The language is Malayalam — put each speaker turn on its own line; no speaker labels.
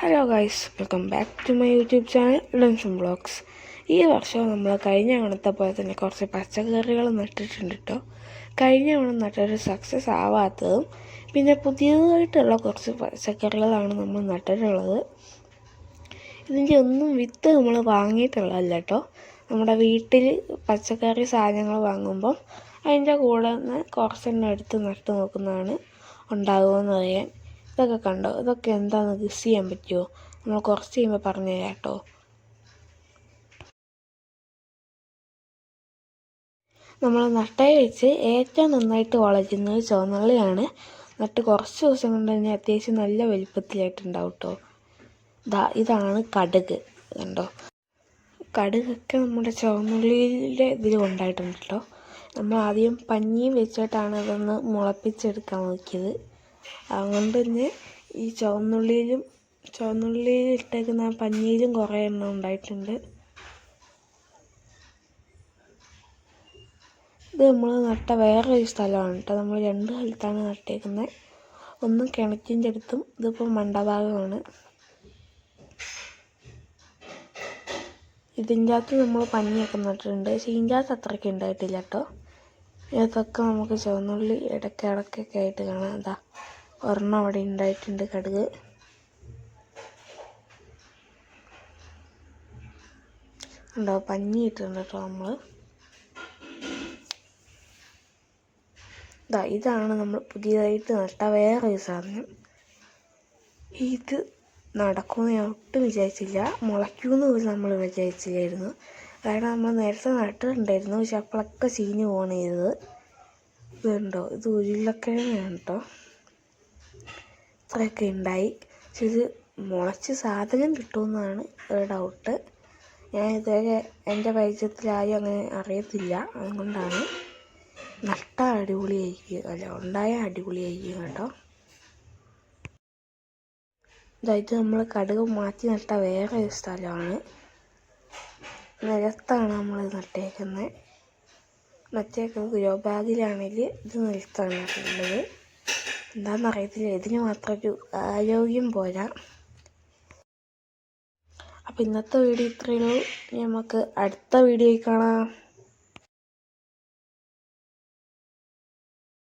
Hello guys welcome back to my YouTube channel ഡൻസും blogs ഈ വർഷം നമ്മൾ കഴിഞ്ഞ ഓണത്തെ പോലെ തന്നെ കുറച്ച് പച്ചക്കറികൾ നട്ടിട്ടുണ്ട് കേട്ടോ കഴിഞ്ഞ ഓണം നട്ടൊരു സക്സസ് ആവാത്തതും പിന്നെ പുതിയതായിട്ടുള്ള കുറച്ച് പച്ചക്കറികളാണ് നമ്മൾ നട്ടിട്ടുള്ളത്. ഇതിന്റെ ഒന്നും വിത്ത് നമ്മൾ വാങ്ങിയിട്ടുള്ളതല്ല കേട്ടോ നമ്മുടെ വീട്ടിൽ പച്ചക്കറി സാധനങ്ങൾ വാങ്ങുമ്പം അതിന്റെ കൂടെ നിന്ന് കുറച്ചെണ്ണം എടുത്ത് നട്ട് നോക്കുന്നതാണ് ഉണ്ടാകുമെന്ന് അറിയാൻ ഇതൊക്കെ കണ്ടോ? ഇതൊക്കെ എന്താണെന്ന് ഗസ് ചെയ്യാൻ പറ്റുമോ നമ്മൾ കുറച്ച് കഴിയുമ്പോൾ പറഞ്ഞു തരാം കേട്ടോ. നമ്മൾ നട്ടയെ വെച്ച് ഏറ്റവും നന്നായിട്ട് വളരുന്നത് ചുവന്നുള്ളിയാണ്. നട്ട് കുറച്ച് ദിവസം കൊണ്ട് തന്നെ അത്യാവശ്യം നല്ല വലിപ്പത്തിലായിട്ടുണ്ടാവും കേട്ടോ. ഇതാ ഇതാണ് കടുക് കണ്ടോ? കടുകൊക്കെ നമ്മുടെ ചുവന്നുള്ളിയുടെ ഇതിൽ ഉണ്ടായിട്ടുണ്ട് കേട്ടോ. നമ്മൾ ആദ്യം പഞ്ഞിയും വെച്ചിട്ടാണ് അതൊന്ന് മുളപ്പിച്ചെടുക്കാൻ നോക്കിയത്. അതുകൊണ്ട് തന്നെ ഈ ചുവന്നുള്ളിയിലും ചുവന്നുള്ളിയിൽ ഇട്ടേക്കുന്ന ആ പഞ്ഞിയിലും കുറേ എണ്ണം ഉണ്ടായിട്ടുണ്ട്. ഇത് നമ്മൾ നട്ട വേറൊരു സ്ഥലമാണ് കേട്ടോ. നമ്മൾ രണ്ട് സ്ഥലത്താണ് നട്ടേക്കുന്നത് ഒന്ന് കിണറ്റിന്റെ അടുത്തും ഇതിപ്പോൾ മണ്ടഭാഗമാണ്. ഇതിന്റെ അകത്ത് നമ്മൾ പഞ്ഞിയൊക്കെ നട്ടിട്ടുണ്ട്. പക്ഷേ ഇതിന്റെ അകത്ത് അത്രയ്ക്ക് ഉണ്ടായിട്ടില്ല കേട്ടോ. ഇതൊക്കെ നമുക്ക് ചുവന്നുള്ളി ഇടയ്ക്ക് ഇടയ്ക്കൊക്കെ ആയിട്ട് കാണാം. അതാ ഒരെണ്ണം അവിടെ ഉണ്ടായിട്ടുണ്ട് കടുക്. ഉണ്ടോ പഞ്ഞി ഇട്ടിട്ടുണ്ട് കേട്ടോ നമ്മൾ ഇതാ ഇതാണ് നമ്മൾ പുതിയതായിട്ട് നട്ട വേറൊരു സാധനം. ഇത് നടക്കുമെന്ന് ഞാൻ ഒട്ടും വിചാരിച്ചില്ല. മുളയ്ക്കുമെന്ന് പോലും നമ്മൾ വിചാരിച്ചില്ലായിരുന്നു. കാരണം നമ്മൾ നേരത്തെ നട്ടിട്ടുണ്ടായിരുന്നു. പക്ഷെ അപ്പോഴൊക്കെ ചീഞ്ഞ് പോകണം ചെയ്തത്. ഇതുണ്ടോ? ഇത് ഉരുളക്കിഴങ്ങാണ് കേട്ടോ. ഇത്രയൊക്കെ ഉണ്ടായി. പക്ഷെ ഇത് മുളച്ച് സാധനം കിട്ടുമെന്നാണ് ഒരു ഡൗട്ട് ഞാൻ ഇതുവരെ എന്റെ പരിചയത്തിലാരും അങ്ങനെ അറിയത്തില്ല. അതുകൊണ്ടാണ് നട്ട അടിപൊളിയായിരിക്കും. അല്ല ഉണ്ടായ അടിപൊളിയായിരിക്കും കേട്ടോ. ഇതായിട്ട് നമ്മൾ കടുക് മാറ്റി നട്ട വേറെ ഒരു സ്ഥലമാണ്. നിലത്താണ് നമ്മൾ നട്ടേക്കുന്നത് മറ്റേ ഗ്രോ ബാഗിലാണെങ്കിൽ ഇത് നിലത്താണ് നട്ടിട്ടുള്ളത് എന്താണെന്നറിയത്തില്ല ഇതിന് മാത്രം ഒരു ആരോഗ്യം പോരാ. അപ്പോൾ ഇന്നത്തെ വീഡിയോ ഇത്രയേ ഉള്ളൂ. നമുക്ക് അടുത്ത വീഡിയോയിൽ കാണാം.